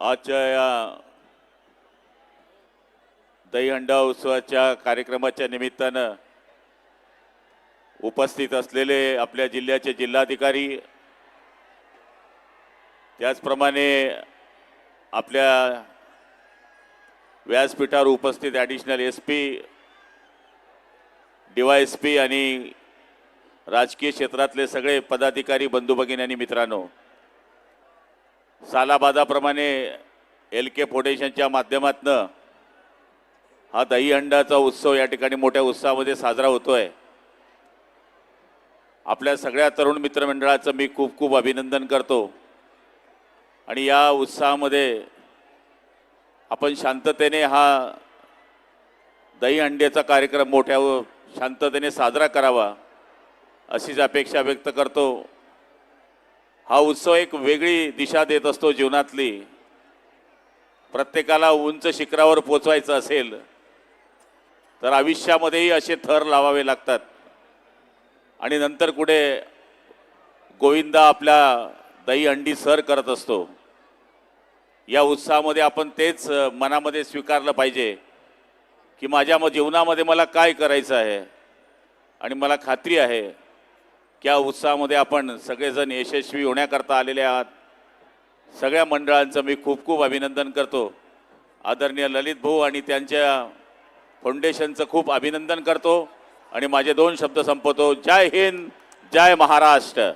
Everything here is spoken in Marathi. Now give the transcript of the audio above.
आजच्या या दहीहंडा उत्सवाच्या कार्यक्रमाच्या निमित्तानं उपस्थित असलेले आपल्या जिल्ह्याचे जिल्हाधिकारी त्याचप्रमाणे आपल्या व्यासपीठावर उपस्थित additional S P D Y S P आणि राजकीय क्षेत्रातले सगळे पदाधिकारी बंधू भगिनी आणि मित्रांनो सालाबादाप्रमाणे एल के फाउंडेशनच्या माध्यमातनं हा दहीहंडाचा उत्सव या ठिकाणी मोठ्या उत्साहामध्ये साजरा होतोय. आपल्या सगळ्या तरुण मित्रमंडळाचं मी खूप खूप अभिनंदन करतो. आणि या उत्साहामध्ये आपण शांततेने हा दहीहंड्याचा कार्यक्रम मोठ्या शांततेने साजरा करावा अशीच अपेक्षा व्यक्त करतो. हा उत्सव एक वेगळी दिशा देत असतो जीवनातली. प्रत्येकाला उंच शिखरावर पोचवायचं असेल तर आयुष्यामध्येही असे थर लावावे लागतात. आणि नंतर कुठे गोविंदा आपल्या दही अंडी सर करत असतो. या उत्साहामध्ये आपण तेच मनामध्ये स्वीकारलं पाहिजे की माझ्या म जीवनामध्ये मला काय करायचं आहे आणि मला खात्री आहे. क्या उत्साहामध्ये आपण सगळेजण यशस्वी होण्याकरता आलेले आहात. सगळ्या मंडळांचं मी खूप खूप अभिनंदन करतो. आदरणीय ललित भाऊ आणि त्यांच्या फाउंडेशनचं खूप अभिनंदन करतो. आणि माझे दोन शब्द संपवतो. जय हिंद जय महाराष्ट्र.